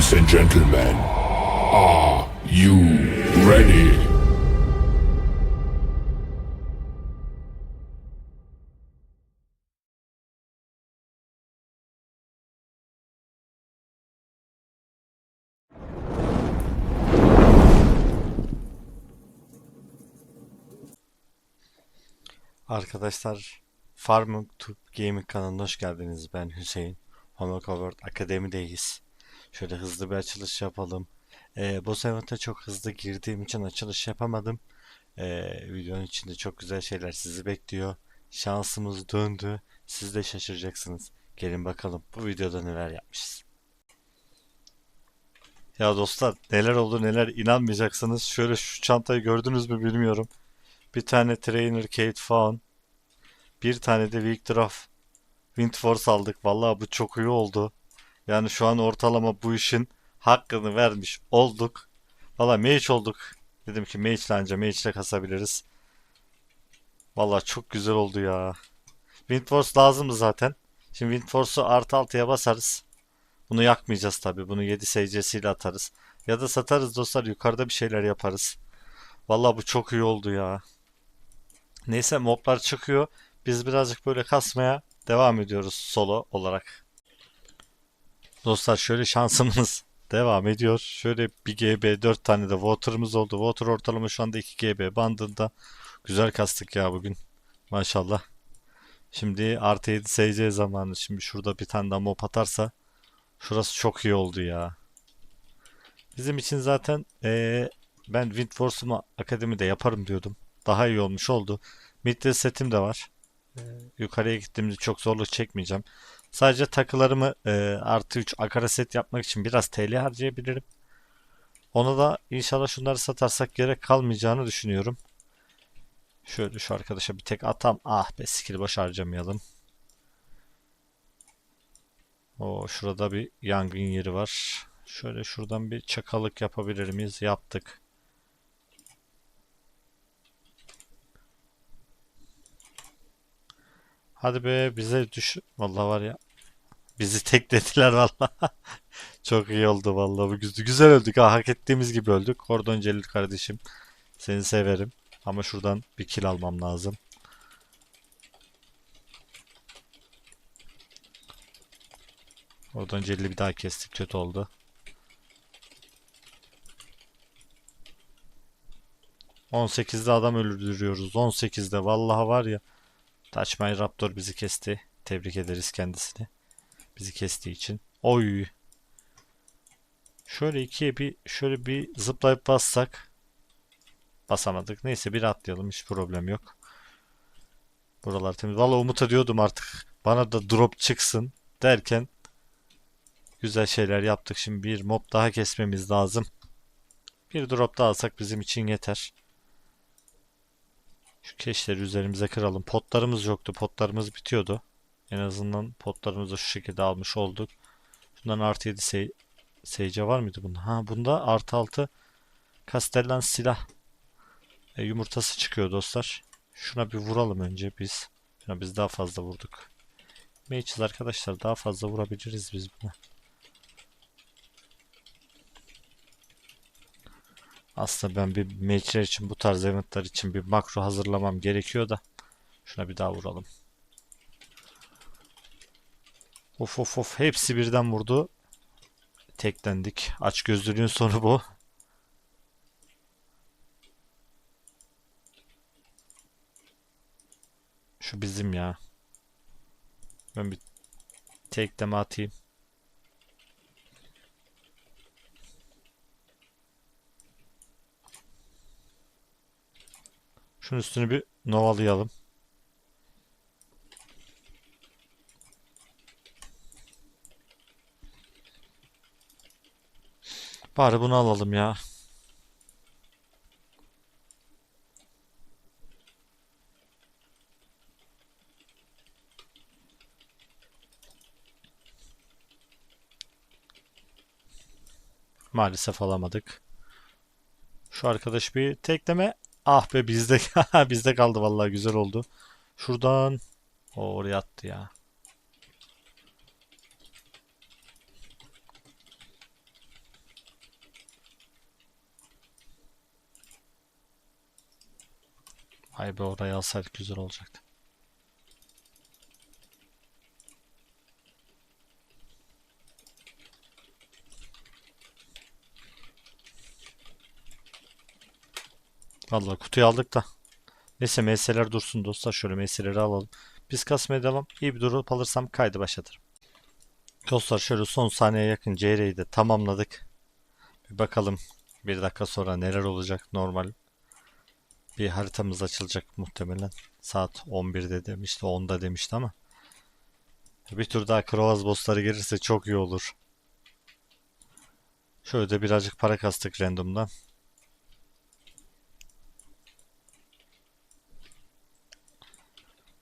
Ladies and gentlemen, are you ready? Arkadaşlar Farming Tube Gaming kanalına hoş geldiniz. Ben Hüseyin. Homocovered Akademi'deyiz. Şöyle hızlı bir açılış yapalım. Ee, bu event'e çok hızlı girdiğim için açılış yapamadım. Ee, videonun içinde çok güzel şeyler sizi bekliyor. Şansımız döndü. Siz de şaşıracaksınız. Gelin bakalım bu videoda neler yapmışız. Ya dostlar neler oldu neler inanmayacaksınız. Şöyle şu çantayı gördünüz mü bilmiyorum. Bir tane Trainer Kate Fawn. Bir tane de Victorov Windforce aldık. Vallahi bu çok iyi oldu. Yani şu an ortalama bu işin hakkını vermiş olduk. Valla mage olduk. Dedim ki mage ile anca mage ile kasabiliriz. Valla çok güzel oldu ya. Windforce lazımdı zaten. Şimdi Windforce'u artı altıya basarız. Bunu yakmayacağız tabi. Bunu 7 SC'siyle atarız. Ya da satarız dostlar. Yukarıda bir şeyler yaparız. Valla bu çok iyi oldu ya. Neyse moblar çıkıyor. Biz birazcık böyle kasmaya devam ediyoruz solo olarak. Dostlar şöyle şansımız devam ediyor. Şöyle bir GB 4 tane de water'ımız oldu. Water ortalama şu anda 2 GB bandında. Güzel kastık ya bugün. Maşallah. Şimdi artı 7 SC zamanı. Şimdi şurada bir tane daha mob atarsa şurası çok iyi oldu ya. Bizim için zaten eee, ben Windforce'umu akademide yaparım diyordum. Daha iyi olmuş oldu. Mid'de setim de var. Ee, yukarıya gittiğimde çok zorluk çekmeyeceğim. Sadece takılarımı e, artı 3 akara set yapmak için biraz TL harcayabilirim. Ona da inşallah şunları satarsak gerek kalmayacağını düşünüyorum. Şöyle şu arkadaşa bir tek atam. Ah be skill boş harcamayalım. O şurada bir yangın yeri var. Şöyle şuradan bir çakalık yapabilir miyiz? Yaptık. Hadi be bize düş... Vallahi var ya. Bizi teklediler vallahi. Çok iyi oldu vallahi. Güzel, güzel öldük ha. Hak ettiğimiz gibi öldük. Kordon Celil kardeşim. Seni severim. Ama şuradan bir kill almam lazım. Kordon Celil'i bir daha kestik. Kötü oldu. On sekizde adam öldürüyoruz. 18'de vallahi var ya. Taçmay Raptor bizi kesti. Tebrik ederiz kendisini. Bizi kestiği için. Oy. Şöyle ikiye bir şöyle bir zıplayıp bassak. Basamadık. Neyse bir atlayalım. Hiç problem yok. Buralar temiz. Valla umut ediyordum artık. Bana da drop çıksın derken güzel şeyler yaptık. Şimdi bir mob daha kesmemiz lazım. Bir drop daha alsak bizim için yeter. Şu keşleri üzerimize kıralım. Potlarımız yoktu. Potlarımız bitiyordu. En azından potlarımızı şu şekilde almış olduk. Bundan artı 7 sey seyce var mıydı bunda? Ha bunda artı 6 Castellan silah e, yumurtası çıkıyor dostlar. Şuna bir vuralım önce biz. Şuna biz daha fazla vurduk. Mages arkadaşlar daha fazla vurabiliriz biz buna. Aslında ben bir mage'ler için bu tarz eventler için bir makro hazırlamam gerekiyor da. Şuna bir daha vuralım. Of of of hepsi birden vurdu. Teklendik. Aç gözlülüğün sonu bu. Şu bizim ya. Ben bir tekleme atayım. Şunun üstünü bir novalayalım. Bari bunu alalım ya. Maalesef alamadık. Şu arkadaş bir tekleme. Ah be bizde bizde kaldı vallahi güzel oldu. Şuradan o oraya attı ya. Ay be oraya alsaydık güzel olacaktı. Vallahi kutuyu aldık da. Neyse MS'ler dursun dostlar. Şöyle MS'leri alalım. Biz kasmaya devam. İyi bir drop alırsam kaydı başlatırım. Dostlar şöyle son saniye yakın CR'yi de tamamladık. Bir bakalım bir dakika sonra neler olacak normal. Bir haritamız açılacak muhtemelen. Saat 11'de demişti 10'da demişti ama. Bir tur daha Krovaz bossları gelirse çok iyi olur. Şöyle de birazcık para kastık random'dan.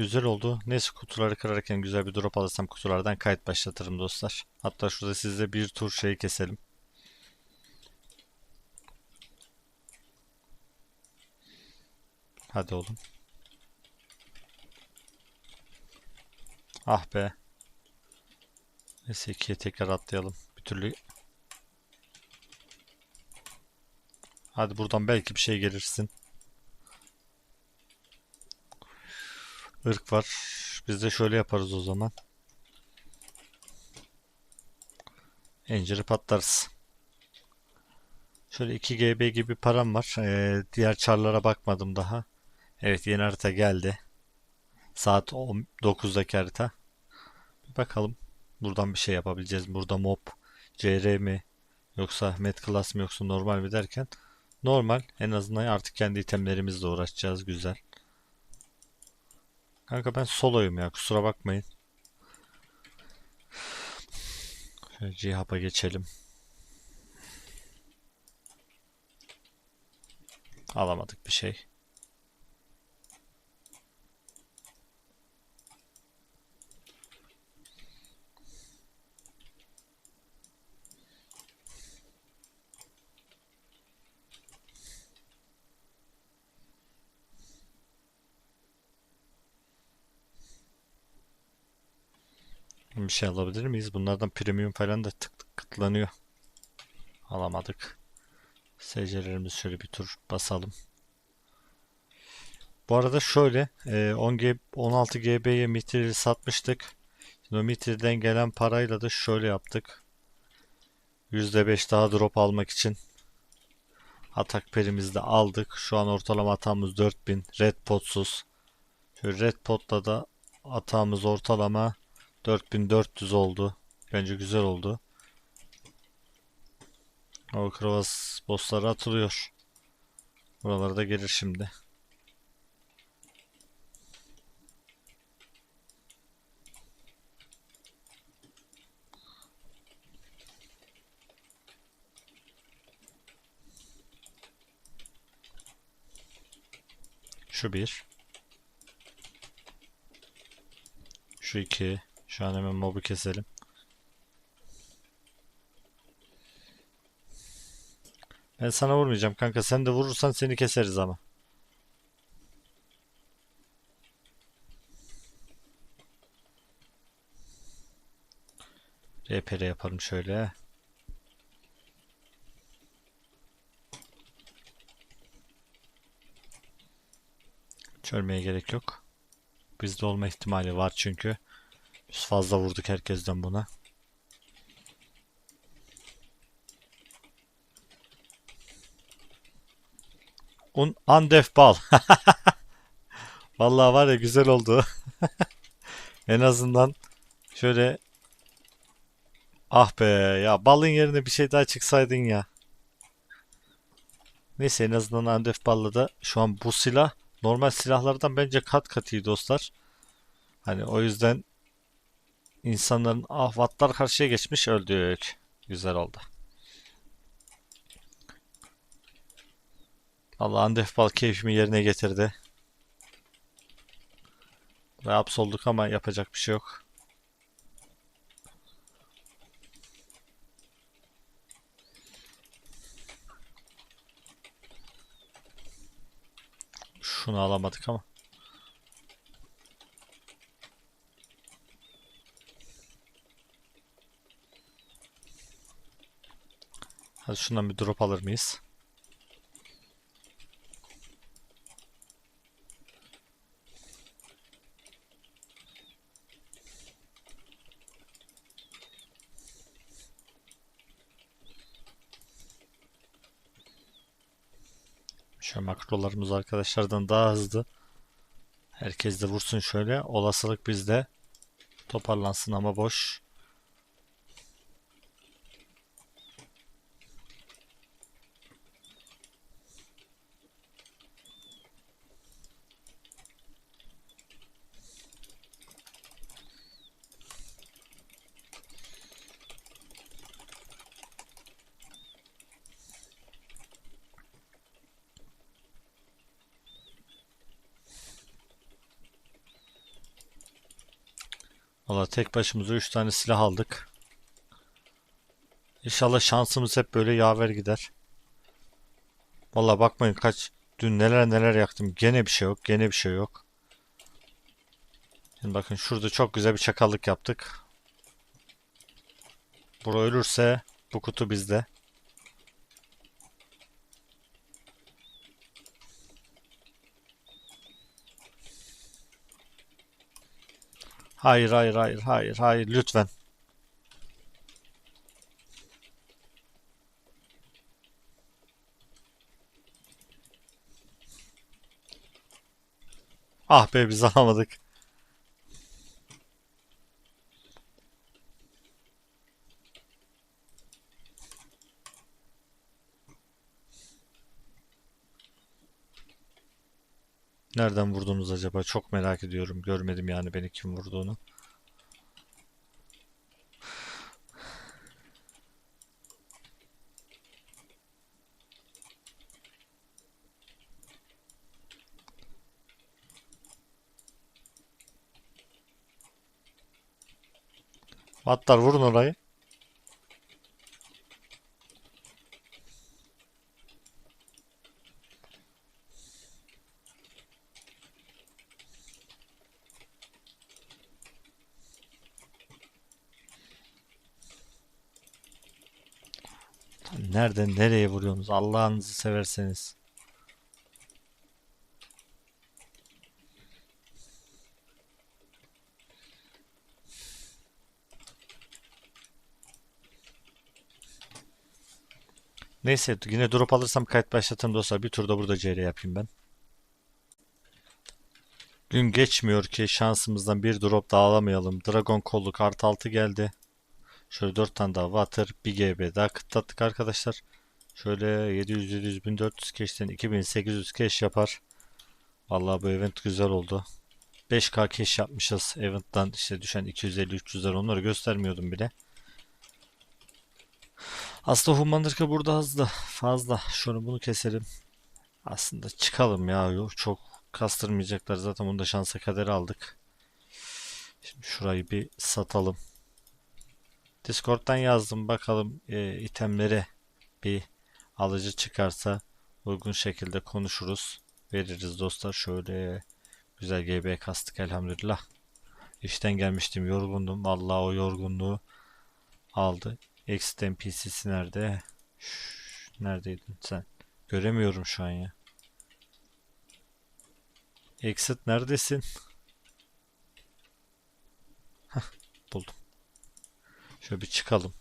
Güzel oldu. Neyse kutuları kırarken güzel bir drop alırsam kutulardan kayıt başlatırım dostlar. Hatta şurada sizde bir tur şey keselim. Hadi oğlum. Ah be. Neyse ikiye tekrar atlayalım. Bir türlü. Hadi buradan belki bir şey gelirsin. Irk var. Biz de şöyle yaparız o zaman. Enciri patlarız. Şöyle 2 GB gibi param var. Ee, diğer çarlara bakmadım daha. Evet yeni harita geldi. Saat 9'daki harita. Bir bakalım. Buradan bir şey yapabileceğiz. Burada mob, CR mi? Yoksa med class mı yoksa normal mi derken. Normal. En azından artık kendi itemlerimizle uğraşacağız. Güzel. Kanka ben soloyum ya kusura bakmayın. Şöyle Cihab'a geçelim. Alamadık bir şey. Bir şey alabilir miyiz? Bunlardan premium falan da tık tık kıtlanıyor. Alamadık. SC'lerimizi şöyle bir tur basalım. Bu arada şöyle e, 10 G 16 GB'ye mitrili satmıştık. Şimdi o mitriden gelen parayla da şöyle yaptık. %5 daha drop almak için atak perimizi de aldık. Şu an ortalama atağımız 4000 red potsuz. Şöyle red potla da atağımız ortalama 4400 oldu. Bence güzel oldu. O kravas bossları atılıyor. Buralara da gelir şimdi. Şu bir. Şu iki. Şu an hemen mobu keselim. Ben sana vurmayacağım kanka. Sen de vurursan seni keseriz ama. RPR yapalım şöyle. Çölmeye gerek yok. Bizde olma ihtimali var çünkü. Biz fazla vurduk herkesten buna. Un Andef bal. Vallahi var ya güzel oldu. En azından şöyle Ah be ya balın yerine bir şey daha çıksaydın ya. Neyse en azından Andef ballı da şu an bu silah normal silahlardan bence kat kat iyi dostlar. Hani o yüzden insanların ahvatlar karşıya geçmiş öldük. Güzel oldu. Allah Andef bal keyfimi yerine getirdi. Ve hapsolduk ama yapacak bir şey yok. Şunu alamadık ama. Hadi şundan bir drop alır mıyız? Şöyle makrolarımız arkadaşlardan daha hızlı. Herkes de vursun şöyle. Olasılık bizde. Toparlansın ama boş. Valla tek başımıza 3 tane silah aldık. İnşallah şansımız hep böyle yaver gider. Valla bakmayın kaç dün neler neler yaktım. Gene bir şey yok. Gene bir şey yok. Şimdi bakın şurada çok güzel bir çakallık yaptık. Bura ölürse bu kutu bizde. Hayır hayır hayır hayır hayır lütfen. Ah be biz alamadık. Nereden vurdunuz acaba? Çok merak ediyorum. Görmedim yani beni kim vurduğunu. Atlar vurun orayı. Nereden nereye vuruyorsunuz? Allah'ınızı severseniz. Neyse yine drop alırsam kayıt başlatırım dostlar. Bir turda burada CR yapayım ben. Gün geçmiyor ki şansımızdan bir drop daha alamayalım. Dragon kolluk artı 6 geldi. Şöyle 4 tane daha water, bir GB daha kıtlattık arkadaşlar. Şöyle 700 700 1400 cash'ten 2800 cash yapar. Vallahi bu event güzel oldu. 5k cash yapmışız. Event'tan işte düşen 250 300'ler onları göstermiyordum bile. Aslında Humanırka burada hızlı. Fazla. Şunu bunu keselim. Aslında çıkalım ya. Yok, çok kastırmayacaklar. Zaten bunda şansa kaderi aldık. Şimdi şurayı bir satalım. Discord'dan yazdım. Bakalım e, itemleri bir alıcı çıkarsa uygun şekilde konuşuruz. Veririz dostlar. Şöyle güzel GB kastık elhamdülillah. İşten gelmiştim. Yorgundum. Vallahi o yorgunluğu aldı. Exit NPC'si nerede? Şşş, neredeydin sen? Göremiyorum şu an ya. Exit neredesin? Hah, buldum. Şöyle bir çıkalım.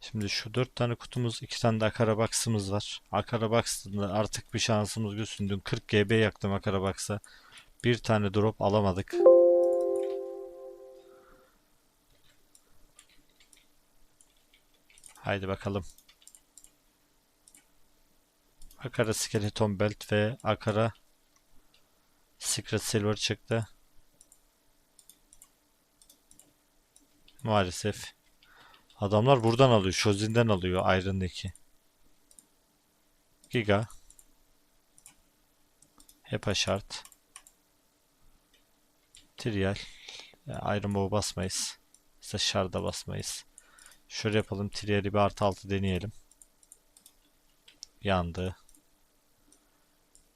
Şimdi şu dört tane kutumuz, iki tane de Akarabox'ımız var. Akarabox'ta artık bir şansımız gülsün. Dün 40 GB yaktım Akarabox'a. Bir tane drop alamadık. Haydi bakalım. Akara Skeleton Belt ve Akara Secret Silver çıktı. Maalesef. Adamlar buradan alıyor. Shozin'den alıyor Iron 2. Giga. Hepa şart. Trial. Ya, Iron Bow'a basmayız. İşte Shard'a basmayız. Şöyle yapalım. Trial'i bir artı altı deneyelim. Yandı.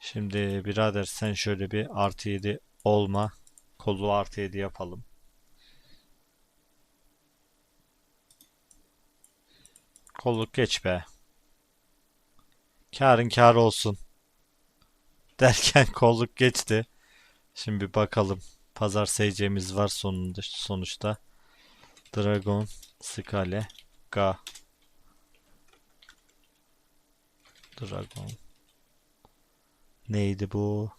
Şimdi birader sen şöyle bir artı 7 olma. Kolu artı 7 yapalım. Kolluk geç be. Karın kârı olsun. Derken kolluk geçti. Şimdi bir bakalım. Pazar SC'miz var sonunda, sonuçta. Dragon, Skale, Ga. Dragon. Neydi bu?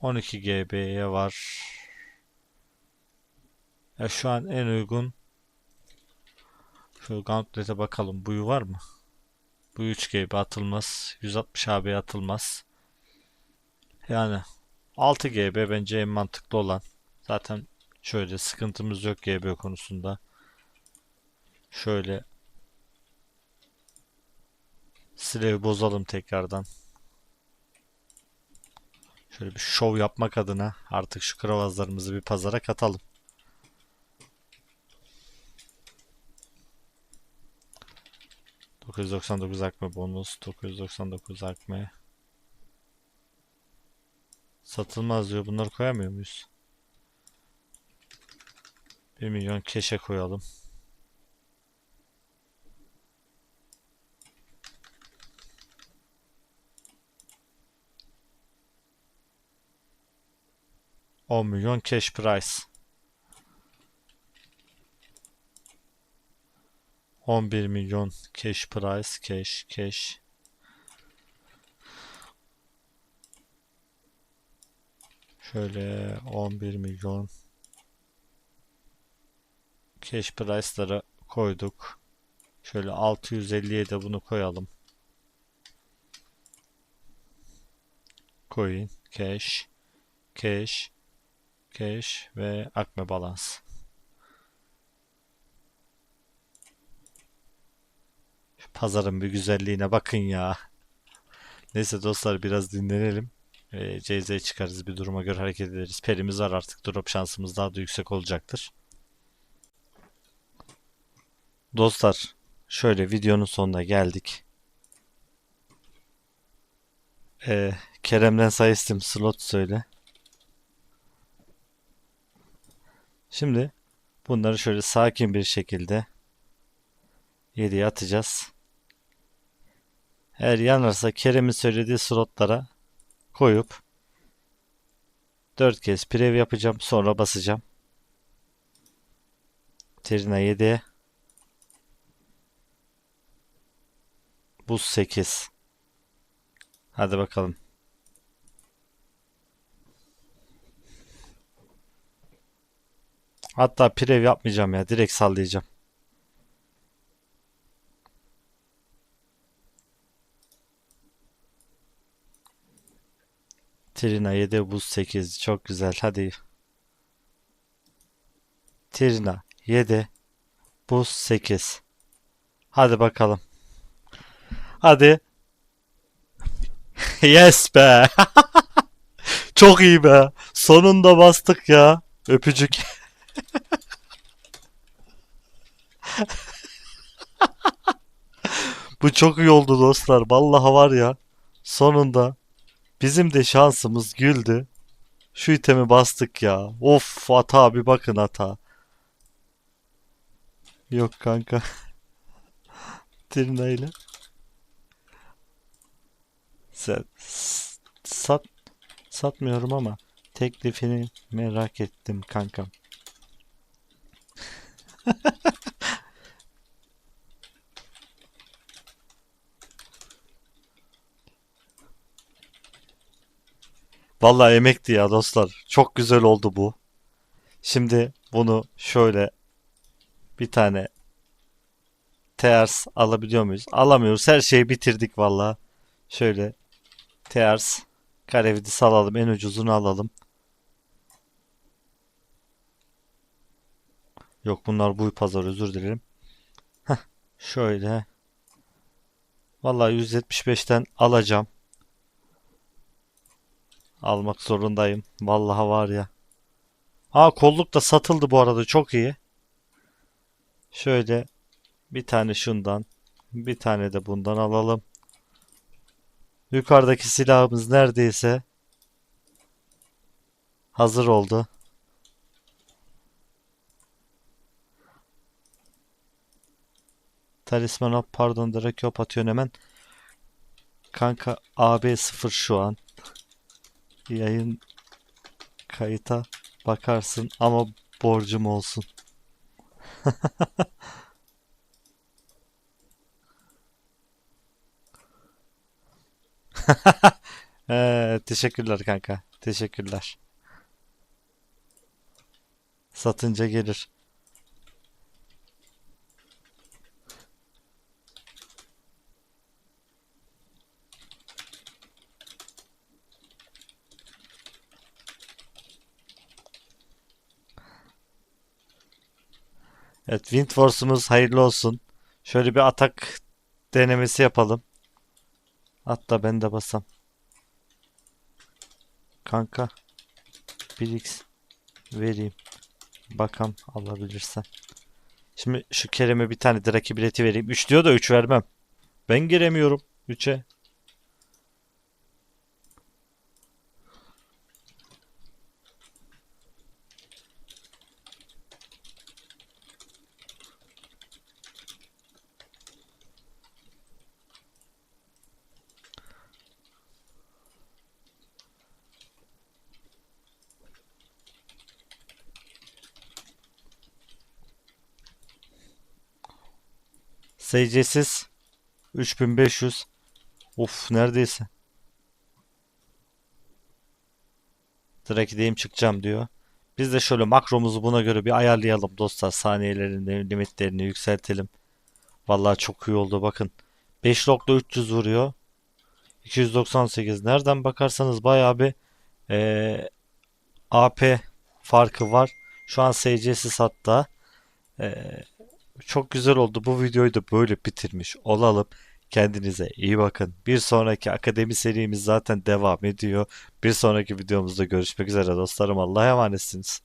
On iki GB'ye var. Ya şu an en uygun şu Gauntlet'e bakalım. Buyu var mı? Bu 3 GB atılmaz. 160 AB atılmaz. Yani 6 GB bence en mantıklı olan. Zaten şöyle sıkıntımız yok GB konusunda. Şöyle Slave bozalım tekrardan. Şöyle bir şov yapmak adına artık şu kravazlarımızı bir pazara katalım. ...999 akme bonus... ...999 akme... Satılmaz diyor. Bunları koyamıyor muyuz? 1 milyon keşe koyalım. On milyon cash price. 11 milyon cash price, cash, cash. Şöyle 11 milyon cash price'lara koyduk. Şöyle 650'ye de bunu koyalım. Coin, cash, cash, cash ve akme balans. Pazarın bir güzelliğine bakın ya. Neyse dostlar biraz dinlenelim. Ee, CZ çıkarız bir duruma göre hareket ederiz. Perimiz var artık. Drop şansımız daha da yüksek olacaktır. Dostlar şöyle videonun sonuna geldik. Ee, Kerem'den sayısım slot söyle. Şimdi bunları şöyle sakin bir şekilde 7'ye atacağız. Eğer yanarsa Kerem'in söylediği slotlara koyup 4 kez prev yapacağım sonra basacağım. Terina 7'ye Buz 8 Hadi bakalım. Hatta prev yapmayacağım ya. Direkt sallayacağım. Trina 7 buz 8 çok güzel hadi. Trina 7 buz 8 Hadi bakalım. Hadi. Yes be. Çok iyi be. Sonunda bastık ya. Öpücük. Bu çok iyi oldu dostlar. Vallahi var ya. Sonunda bizim de şansımız güldü. Şu itemi bastık ya. Of hata bir bakın hata. Yok kanka. Trina ile. Sen sat satmıyorum ama teklifini merak ettim kankam. Vallahi emekti ya dostlar. Çok güzel oldu bu. Şimdi bunu şöyle bir tane Tears alabiliyor muyuz? Alamıyoruz. Her şeyi bitirdik vallahi. Şöyle Tears Karevidi salalım. En ucuzunu alalım. Yok bunlar bu pazar özür dilerim. Heh, şöyle. Vallahi 175'ten alacağım. Almak zorundayım. Vallahi var ya. Aa kolluk da satıldı bu arada çok iyi. Şöyle bir tane şundan, bir tane de bundan alalım. Yukarıdaki silahımız neredeyse hazır oldu. Talisman hop pardon direkt hop atıyorsun hemen. Kanka AB0 şu an. Yayın kayıta bakarsın ama borcum olsun. Ee, teşekkürler kanka. Teşekkürler. Satınca gelir. Evet, Wind Force'umuz hayırlı olsun. Şöyle bir atak denemesi yapalım. Hatta ben de basam. Kanka 1x vereyim. Bakam alabilirsen. Şimdi şu Kerem'e bir tane de rakip bileti vereyim. 3 diyor da 3 vermem. Ben giremiyorum 3'e. SC'siz 3500. Of neredeyse. Direkt gideyim çıkacağım diyor. Biz de şöyle makromuzu buna göre bir ayarlayalım dostlar. Saniyelerini, limitlerini yükseltelim. Vallahi çok iyi oldu bakın. 5.300 vuruyor. 298. Nereden bakarsanız bayağı bir eee, AP farkı var. Şu an SC'siz hatta. Eee, çok güzel oldu. Bu videoyu da böyle bitirmiş olalım. Kendinize iyi bakın. Bir sonraki akademi serimiz zaten devam ediyor. Bir sonraki videomuzda görüşmek üzere dostlarım. Allah'a emanetsiniz.